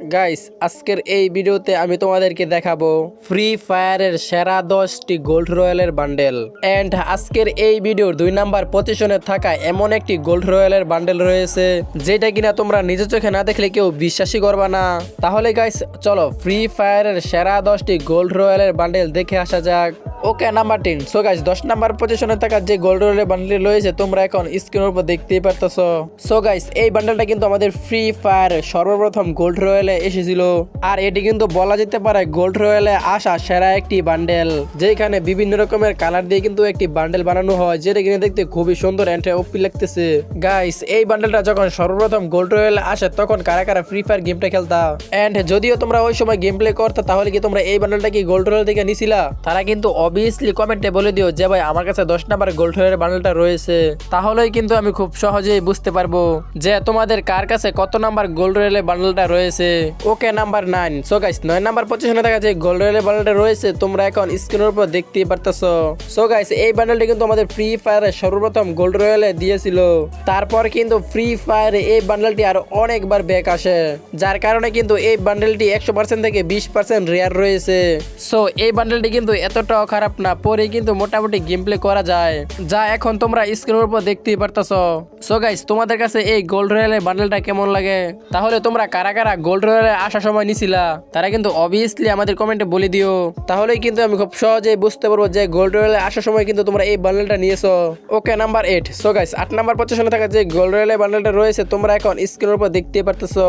Guys আজকের এই ভিডিওতে আমি তোমাদেরকে দেখাবো ফ্রি ফায়ারের সেরা দশটি গোল্ড রয়্যালের বান্ডেল এন্ড আজকের এই ভিডিওর দুই নাম্বার পজিশনে থাকা এমন একটি গোল্ড রয়্যালের বান্ডেল রয়েছে, যেটা কিনা তোমরা নিজের চোখে না দেখলে কেউ বিশ্বাসই করবা না। তাহলে গাইস চলো ফ্রি ফায়ারের সেরা দশটি গোল্ড রয়্যালের বান্ডেল দেখে আসা যাক। Okay number ten so guys দশ নাম্বার পজিশনে থাকা যে গোল্ড রয়্যালের বান্ডেল রয়েছে, তোমরা এখন স্ক্রিনের উপর দেখতেই পারতেছো। সো গাইস এই বান্ডেলটা কিন্তু আমাদের ফ্রি ফায়ার সর্বপ্রথম গোল্ড রয়্যালে এসেছিল। আর এটি কিন্তু বলা যেতে পারে গোল্ড রয়্যালে আসা সেরা একটি বান্ডেল যেখানে বিভিন্ন রকমের কালার দিয়ে কিন্তু একটি বান্ডেল বানানো হয়, যেটা কিনে দেখতে খুবই সুন্দর এন্ড ওপি লাগতেছে। গাইস এই বান্ডেলটা যখন সর্বপ্রথম গোল্ড রয়্যালে আসে, তখন কারা কারা ফ্রি ফায়ার গেমটা খেলতা? এন্ড যদিও তোমরা ওই সময় গেম প্লে করতে, তাহলে কি তোমরা এই বান্ডেলটা কি গোল্ড রয়্যাল থেকে নিছিলা? তারা কিন্তু অবভিয়াসলি কমেন্টে বলে দিও যে, ভাই, আমার কাছে দশ নাম্বার গোল্ড রয়্যালের বান্ডেলটা রয়েছে। তাহলেই কিন্তু আমি খুব সহজেই বুঝতে পারব যে, তোমাদের কার কাছে কত নাম্বার গোল্ড রয়্যালের বান্ডেলটা রয়েছে। Okay, number nine. So guys নয় নাম্বার পজিশনে থাকা যে গোল্ড রয়্যালের বান্ডেলটা রয়েছে। তোমরা এখন স্ক্রিনের উপর দেখতেই পারতেছো। সো গাইস এই বান্ডেলটি কিন্তু আমাদের ফ্রি ফায়ারে সর্বপ্রথম গোল্ড রয়্যালে দিয়েছিল। তারপর কিন্তু ফ্রি ফায়ারে এই বান্ডেলটি আরও অনেকবার ব্যাক আসে। যার কারণে কিন্তু এই বান্ডেলটি একশো পার্সেন্ট থেকে বিশ পার্সেন্ট রেয়ার রয়েছে। সো এই বান্ডেলটি কিন্তু এতটাও খারাপ না পরে কিন্তু মোটামুটি গেম প্লে করা যায়। যা এখন তোমরা স্ক্রিনের উপর দেখতেই পারতেছো। সো গাইস তোমাদের কাছে এই গোল্ড রয়্যালের বান্ডেলটা কেমন লাগে? তাহলে তোমরা কারা কারা গোল্ড রয়্যালে আসার সময় নিছিলা, তারা কিন্তু অবভিয়াসলি আমাদের কমেন্টে বলে দিও। তাহলেই কিন্তু আমি খুব সহজেই বুঝতে পারব যে গোল্ড রয়্যালে আসার সময় কিন্তু তোমরা এই বান্ডেলটা নিয়েছো। Okay number eight so guys আট নাম্বার পজিশনে থাকা যে গোল্ড রয়্যালের বান্ডেলটা রয়েছে, তোমরা এখন স্ক্রিনের উপর দেখতে পারতেছো।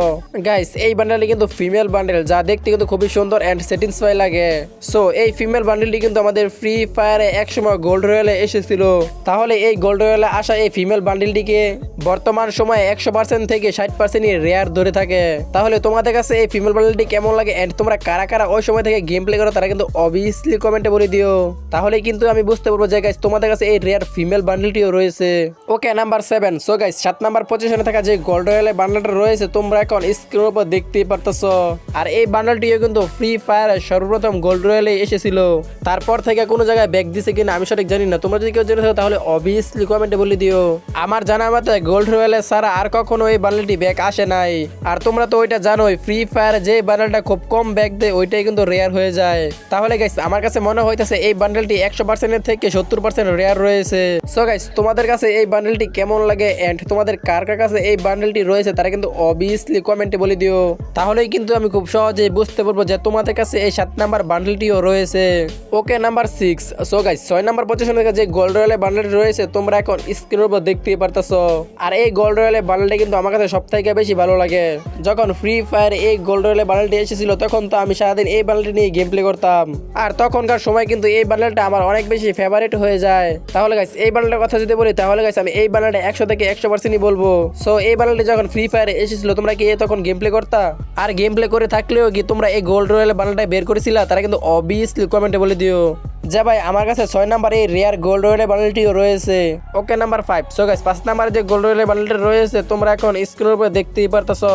গাইস এই বান্ডেলটি কিন্তু ফিমেল বান্ডেল যা দেখতে কিন্তু খুবই সুন্দর অ্যান্ড স্যাটিসফাই লাগে। সো এই ফিমেল বান্ডেলটি কিন্তু আমাদের ফ্রি ফায়ারে একসময় গোল্ড রয়্যালে এসেছিল। তাহলে এই গোল্ড রয়্যালে আসা এই ফিমেল বান্ডেলটিকে বর্তমান সময়ে একশো পার্সেন্ট থেকে ষাট পার্সেন্টই রেয়ার ধরে থাকে। তাহলে তোমাদের কাছে এই ফিমেল বান্ডেলটি কেমন লাগে অ্যান্ড তোমরা কারা কারা ওই সময় থেকে গেম প্লে করো তারা কিন্তু অবভিয়াসলি কমেন্টে বলে দিও। তাহলে কিন্তু আমি বুঝতে পারব যে গাইস তোমাদের কাছে এই রেয়ার ফিমেল বান্ডেলটিও রয়েছে। Okay number seven so guys সাত নাম্বার পজিশনে থাকা যে গোল্ড রয়্যালে বান্ডেলটা রয়েছে, তোমরা এখন স্ক্রিনের উপর দেখতেই পারতেছো। আর এই বান্ডেলটিও কিন্তু ফ্রি ফায়ার সর্বপ্রথম গোল্ড রয়্যালে এসেছিল। তারপর থেকে কোনো জায়গায় ব্যাগ দিছে কিনা আমি সঠিক জানি না। তোমরা যদি কেউ জেনে থাকো, তাহলে অবভিয়াসলি কমেন্টে বলে দিও। আমার জানা মতে গোল্ড রয়্যালে ছাড়া আর কখনো এই বান্ডেলটি ব্যাগ আসে নাই। আর তোমরা তো ওইটা জানোই ফ্রি ফায়ার যে বান্ডেলটা খুব কম ব্যাগ দেয়, ওইটাই কিন্তু রেয়ার হয়ে যায়। তাহলে গাইস আমার কাছে মনে হইতেছে এই বান্ডেলটি একশো পার্সেন্টের থেকে সত্তর পার্সেন্ট রেয়ার রয়েছে। সো গাইস তোমাদের কাছে এই বান্ডেলটি কেমন লাগে এন্ড তোমাদের কার কার কাছে এই বান্ডেলটি রয়েছে, তারা কিন্তু অবভিয়াসলি কমেন্টে বলে দিও। তাহলেই কিন্তু আমি খুব সহজেই বুঝতে পারব যে তোমাদের কাছে এই সাত নাম্বার বান্ডেলটিও রয়েছে। Okay number six so guys ছয় নাম্বার পজিশনে যে গোল্ড রয়্যালে বান্ডেলটি রয়েছে, তোমরা এখন স্ক্রিনের উপর দেখতেই পারতেছো। আর এই গোল্ড রয়্যালে বান্ডেলটি কিন্তু আমার কাছে সব থেকে বেশি ভালো লাগে। যখন ফ্রি ফায়ার এই গোল্ড রয়্যালে বান্ডেলটি এসেছিল, তখন তো আমি সারাদিন এই বান্ডেলটি নিয়ে গেম প্লে করতাম। আর তখনকার সময় কিন্তু এই বান্ডেলটা আমার অনেক বেশি ফেভারিট হয়ে যায়। তাহলে গাইস এই বান্ডেলের কথা যদি বলি, তাহলে গাইস আমি এই বান্ডেলটা একশো থেকে একশো পার্সেন্টই বলব। সো এই বান্ডেলটি যখন ফ্রি ফায়ারে এসেছিল, তোমরা কি তখন গেম প্লে করতা? আর গেম প্লে করে থাকলেও কি তোমরা এই গোল্ড রয়্যাল বান্ডেলটা বের করেছিলা? তারা কিন্তু অবভিয়াসলি কমেন্টে বলে দিও। যে ভাই, আমার কাছে ছয় নাম্বার এই রেয়ার গোল্ড রয়্যাল বান্ডেলটিও রয়েছে। Okay number five so guys পাঁচ নাম্বার যে গোল্ড রয়্যাল বান্ডেলটি রয়েছে, তোমরা এখন স্ক্রিনের উপরে দেখতেই পারতেছো।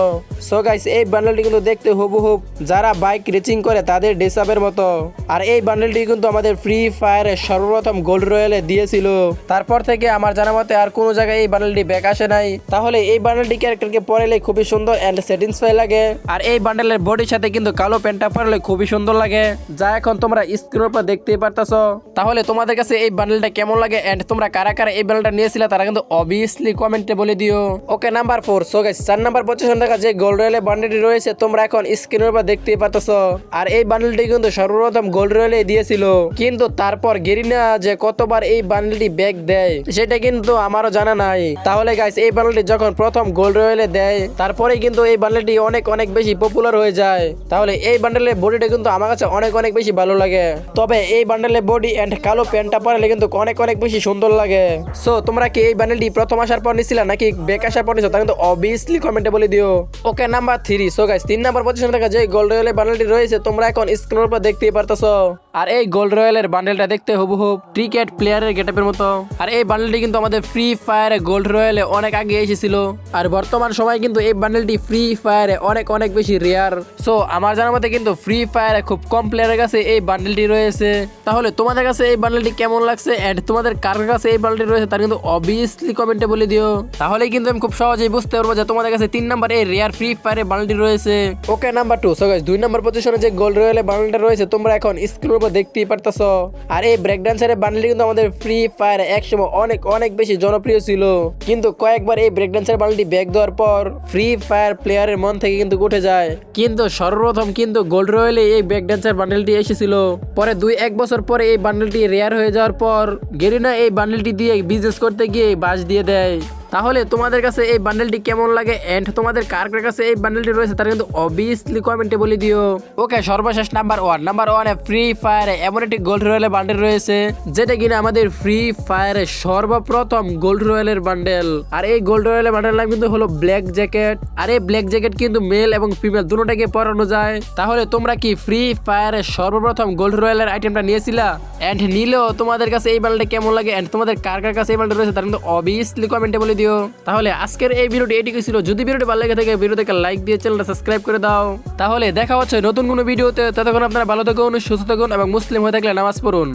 সো গাইস এই বান্ডেলটি কিন্তু দেখতে হুবহুব যারা বাইক রেচিং করে, তাদের ডিসাবের মতো। আর এই বান্ডেলটি কিন্তু আমাদের ফ্রি ফায়ারে সর্বপ্রথম গোল্ড রয়্যালে দিয়েছিল। তারপর থেকে আমার জানা মতে আর কোনো জায়গায় এই বান্ডেলটি ব্যাক আসে নাই। তাহলে এই বান্ডেলটি ক্যারেক্টারকে পরেলে খুবই সুন্দর অ্যান্ড স্যাটিসফাই লাগে। আর এই বান্ডেলের বডির সাথে কিন্তু কালো প্যান্টটা পরলে খুবই সুন্দর লাগে। যা এখন তোমরা স্ক্রিনের উপর দেখতেই পারতেছো তাহলে তোমাদের কাছে এই বান্ডেলটা কেমন লাগে অ্যান্ড তোমরা কারা কারা এই বান্ডেলটা নিয়েছিলে তারা কিন্তু অবভিয়াসলি কমেন্টে বলে দিও। Okay number four so guys চার নাম্বার পজিশন থাকা যে গোল্ড রয়্যালে বান্ডেলটি রয়েছে তোমরা এখন স্ক্রিনের উপর দেখতেই পারতেছো। আর এই বান্ডেলটি কিন্তু সর্বপ্রথম গোল্ড রয়্যালে দিয়েছিল। কিন্তু তারপর গেরিনা যে কতবার এই বান্ডেলটি ব্যাগ দেয় সেটা কিন্তু আমারও জানা নাই। তাহলে গাইস এই বান্ডেলটি যখন প্রথম গোল্ড রয়্যালে দেয় তারপরেই কিন্তু এই বান্ডেলটি অনেক অনেক বেশি পপুলার হয়ে যায়। তাহলে এই বান্ডেলের বডিটা কিন্তু আমার কাছে অনেক অনেক বেশি ভালো লাগে। তবে এই বান্ডেলের বডি অ্যান্ড কালো প্যান্টটা পরালে কিন্তু অনেক অনেক বেশি সুন্দর লাগে। সো তোমরা কি এই ব্যানেলটি প্রথম আসার পর নিছিলা নাকি বেক আসার পর নিছো? তা কিন্তু অবভিয়াসলি কমেন্টে বলে দিও। Okay number three so guys তিন নাম্বার পজিশনে থাকা যে গোল্ড রয়েল ব্যানেলটি রয়েছে। তোমরা এখন স্ক্রিনের উপর দেখতেই পারতেছো। আর এই গোল্ড রয়্যালের বান্ডেলটা দেখতে হুব হুবহু ক্রিকেট প্লেয়ারের গেটআপের মতো। আর এই বান্ডেলটি কিন্তু আমাদের ফ্রি ফায়ারে গোল্ড রয়্যালে অনেক আগে এসেছিল। আর বর্তমান সময় কিন্তু এই বান্ডেলটি ফ্রি ফায়ারে অনেক অনেক বেশি রেয়ার সো আমার জানার মতে কিন্তু ফ্রি ফায়ারে খুব কম প্লেয়ারের কাছে এই বান্ডেলটি রয়েছে। তাহলে তোমাদের কাছে এই বান্ডেলটি কেমন লাগছে এন্ড তোমাদের কার কাছে এই বান্ডেলটি রয়েছে তার কিন্তু অবভিয়াসলি কমেন্টে বলে দিও। তাহলে কিন্তু আমি খুব সহজেই বুঝতে পারব যে তোমাদের কাছে তিন নাম্বার এই রেয়ার ফ্রি ফায়ারে বান্ডেলটি রয়েছে। ওকে নাম্বার টু সো দুই নাম্বার পজিশনে যে গোল্ড রয়্যালে বান্ডেলটা রয়েছে, তোমরা এখন স্ক্রিনের উপর দেখতেই পারতাছো। আর এই ব্রেক ডান্সারের বান্ডেলটি কিন্তু আমাদের ফ্রি ফায়ার একসময় অনেক অনেক বেশি জনপ্রিয় ছিল। কিন্তু কয়েকবার এই ব্রেক ডান্সার বান্ডেলটি ব্যাক দেওয়ার পর ফ্রি ফায়ার প্লেয়ারের মন থেকে কিন্তু উঠে যায়। কিন্তু সর্বপ্রথম কিন্তু গোল্ড রয়্যালে এই ব্রেক ডান্সার বান্ডেলটি এসেছিল। পরে দুই, এক বছর পরে এই বান্ডেলটি রেয়ার হয়ে যাওয়ার পর গেরিনা এই বান্ডেলটি দিয়ে বিজনেস করতে গিয়ে বাস দিয়ে দেয়। তাহলে তোমাদের কাছে এই বান্ডেলটি কেমন লাগে? এন্ড তোমাদের কার কার কাছে এই বান্ডেলটি রয়েছে তারা কিন্তু অবভিয়াসলি কমেন্টে বলে দিও। ওকে সর্বশেষ নাম্বার ওয়ান নাম্বার ওয়ানে ফ্রি ফায়ারে এমন একটি গোল্ড রয়্যালের বান্ডেল রয়েছে, যেটা কিনা আমাদের ফ্রি ফায়ারে সর্বপ্রথম গোল্ড রয়্যালের বান্ডেল আর এই গোল্ড রয়্যালের বান্ডেল নাম কিন্তু হলো ব্ল্যাক জ্যাকেট আর এই ব্ল্যাক জ্যাকেট কিন্তু মেল এবং ফিমেল দুটোটাকে পরানো যায়। তাহলে তোমরা কি ফ্রি ফায়ারে সর্বপ্রথম গোল্ড রয়্যালের আইটেমটা নিয়েছিলা? এন্ড নিলেও তোমাদের কাছে এই বান্ডেলটা কেমন লাগে? এন্ড তোমাদের কার কার কাছে এই বান্ডেল রয়েছে তারা কিন্তু অবভিয়াসলি কমেন্টে বলে দিও। তাহলে আজকের এই ভিডিওটি এটি ছিল যদি ভিডিওটি ভালো লেগে থাকে ভিডিওটাকে লাইক দিয়ে চ্যানেলটা সাবস্ক্রাইব করে দাও। তাহলে দেখা হচ্ছে নতুন কোনো ভিডিওতে ততক্ষণ আপনারা ভালো থাকুন, সুস্থ থাকুন এবং মুসলিম হয়ে থাকলে নামাজ পড়ুন।